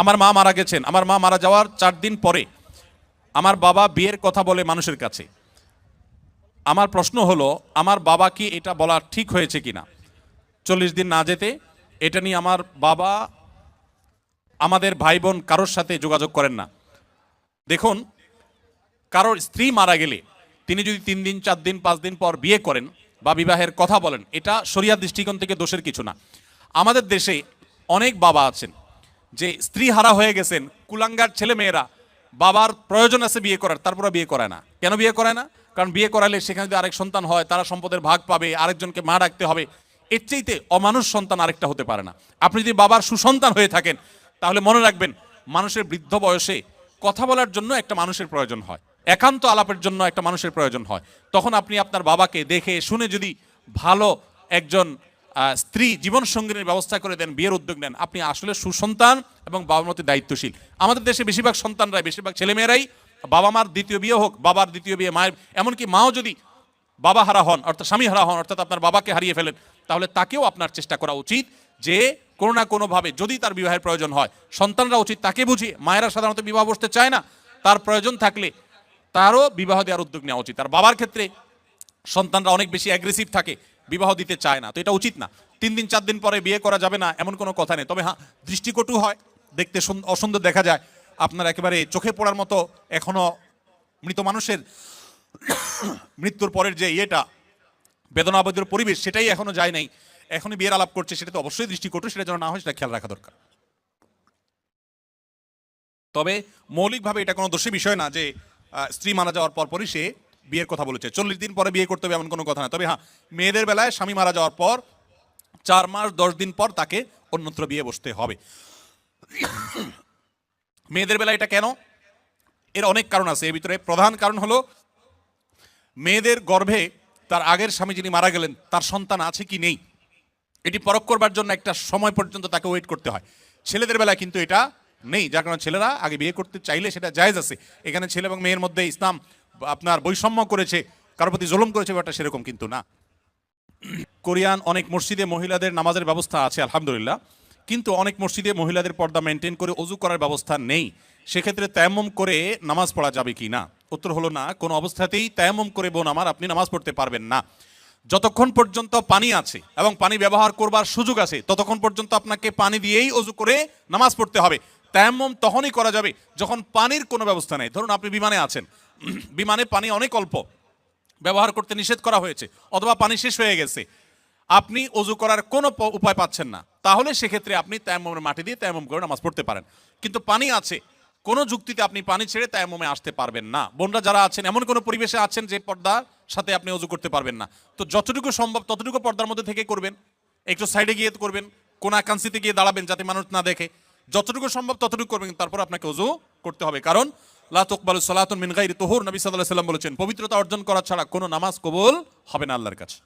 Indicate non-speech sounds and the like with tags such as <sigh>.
আমার মা মারা গেছেন, আমার মা মারা যাওয়ার চার দিন পরে আমার বাবা বিয়ের কথা বলে মানুষের কাছে। আমার প্রশ্ন হলো, আমার বাবা কি এটা বলা ঠিক হয়েছে কিনা? চল্লিশ দিন না যেতে, এটা নিয়ে আমার বাবা আমাদের ভাই বোন কারোর সাথে যোগাযোগ করেন না। দেখুন, কারোর স্ত্রী মারা গেলে, তিনি যদি তিন দিন, চার দিন, পাঁচ দিন পর বিয়ে করেন বা বিবাহের কথা বলেন, এটা শরিয়া দৃষ্টিকোণ থেকে দোষের কিছু না। আমাদের দেশে অনেক বাবা আছেন যে স্ত্রী হারা হয়ে গেছেন, কুলাঙ্গার ছেলে মেয়েরা বাবার প্রয়োজন আছে বিয়ে করার, তারপরে বিয়ে করায় না। কেন বিয়ে করায় না? কারণ বিয়ে করালে সেখানে যদি আরেক সন্তান হয়, তারা সম্পদের ভাগ পাবে, আরেকজনকে মা রাখতে হবে। এর চাইতে অমানুষ সন্তান আরেকটা হতে পারে না। আপনি যদি বাবার সুসন্তান হয়ে থাকেন, তাহলে মনে রাখবেন, মানুষের বৃদ্ধ বয়সে কথা বলার জন্য একটা মানুষের প্রয়োজন হয়। একান্ত আলাপের জন্য একটা মানুষের প্রয়োজন হয়। তখন আপনি আপনার বাবাকে দেখে, শুনে যদি ভালো একজন স্ত্রী জীবন সঙ্গিনীর ব্যবস্থা করে দেন, বিয়ের উদ্যোগ নেন। আপনি আসলে সুসন্তান এবং বাবার মতো দায়িত্বশীল। আমাদের দেশে বেশিরভাগ সন্তানরাই, বেশিরভাগ ছেলেমেয়েরাই বাবা মার দ্বিতীয় বিয়ে হোক, বাবার দ্বিতীয় বিয়ে, মায়ের, এমনকি মাও যদি বাবা হারা হন, অর্থাৎ স্বামী হারা হন, অর্থাৎ আপনার বাবাকে হারিয়ে ফেলেন, তাহলে তাকেও আপনার চেষ্টা করা উচিত যে কোনো না কোনোভাবে যদি তার বিবাহের প্রয়োজন হয়, সন্তানরা উচিত তাকে বুঝিয়ে, মায়েরা সাধারণত বিবাহ বসতে চায় না, তার প্রয়োজন থাকলে তারও বিবাহ দেওয়ার উদ্যোগ নেওয়া উচিত। আর বাবার ক্ষেত্রে সন্তানরা অনেক বেশি অ্যাগ্রেসিভ থাকে বিবাহ দিতে চায় না। তো এটা উচিত না। তিন দিন, চার দিন পরে বিয়ে করা যাবে না, এমন কোনো কথা নেই। তবে হ্যাঁ দৃষ্টিকটু হয়, দেখতে সুন- অসুন্দর দেখা যায়। আপনার একেবারে চোখে পড়ার মতো এখনও মৃত মানুষের <coughs> মৃত্যুর পরের যে ইয়েটা বেদনাবদের পরিবেশ, সেটাই এখনও যায় নাই। এখনই বিয়ের আলাপ করছে, সেটা তো অবশ্যই দৃষ্টিকটু, সেটা যেন না হয়, সেটা খেয়াল রাখা দরকার। তবে মৌলিকভাবে এটা কোনো দোষী বিষয় না যে স্ত্রী মারা যাওয়ার পরপরই সে বিয়ের কথা বলেছে। চল্লিশ দিন পরে বিয়ে করতে হবে এমন কোনো কথা না। তবে হ্যাঁ মেয়েদের বেলায় স্বামী মারা যাওয়ার পর চার মাস, দশ দিন পর তাকে অন্যত্র বিয়ে বসতে হবে। মেয়েদের বেলায় এটা কেন? এর অনেক কারণ আছে। এর ভিতরে প্রধান কারণ হলো, মেয়েদের গর্ভে তার আগের স্বামী যিনি মারা গেলেন, তার সন্তান আছে কি নেই? এটি পরখ করবার জন্য একটা সময় পর্যন্ত তাকে ওয়েট করতে হয়। ছেলেদের বেলায় কিন্তু এটা নেই। যার কারণে ছেলেরা আগে বিয়ে করতে চাইলে সেটা জায়েজ আছে। এখানে ছেলে এবং মেয়ের মধ্যে ইসলাম আপনার বৈষম্য করেছে, কারোর প্রতি জুলুম করেছে, ব্যাপারটা সেরকম কিন্তু না। কোরিয়ান অনেক মসজিদে মহিলাদের নামাজের ব্যবস্থা আছে, আলহামদুলিল্লাহ। কিন্তু অনেক মসজিদে মহিলাদের পর্দা মেনটেন করে অজু করার ব্যবস্থা নেই। সেক্ষেত্রে তায়াম্মম করে নামাজ পড়া যাবে কি না? উত্তর হলো না, কোনো অবস্থাতেই তায়াম্মম করে বোন আমার, আপনি নামাজ পড়তে পারবেন না। যতক্ষণ পর্যন্ত পানি আছে এবং পানি ব্যবহার করবার সুযোগ আছে, ততক্ষণ পর্যন্ত আপনাকে পানি দিয়েই অজু করে নামাজ পড়তে হবে। তায়াম্মম তখনই করা যাবে যখন পানির কোনো ব্যবস্থা নেই। ধরুন আপনি বিমানে আছেন। বিমানে পানি অনেক অল্প। ব্যবহার করতে নিষেধ করা হয়েছে, অথবা পানি শেষ হয়ে গেছে। আপনি অজু করার কোনো উপায় পাচ্ছেন না। তাহলে সেক্ষেত্রে আপনি তায়াম্মমের মাটি দিয়ে তায়াম্মম করে নামাজ পড়তে পারেন। কিন্তু পানি আছে। কোনো যুক্তিতে আপনি পানি ছেড়ে তায়াম্মমে আসতে পারবেন না। বোনরা যারা আছেন, এমন কোনো পরিবেশে আছেন যে পর্দার সাথে আপনি অজু করতে পারবেন না। তো যতটুকু সম্ভব ততটুকু পর্দার মধ্যে থেকে করবেন। একটু সাইডে গিয়ে করবেন। কোন আকাঙ্ক্ষিতে গিয়ে দাঁড়াবেন যাতে মানুষ না দেখে। যতটুকু সম্ভব ততটুকু করবেন তারপর আপনাকে অজু করতে হবে। কারণ লাতকবাল তুকবালু সালাতুন মিন তোহর, নবী সাল্লাহ সাল্লাম বলেছেন, পবিত্রতা অর্জন করা ছাড়া কোনো নামাজ কবুল হবে না আল্লাহর কাছে।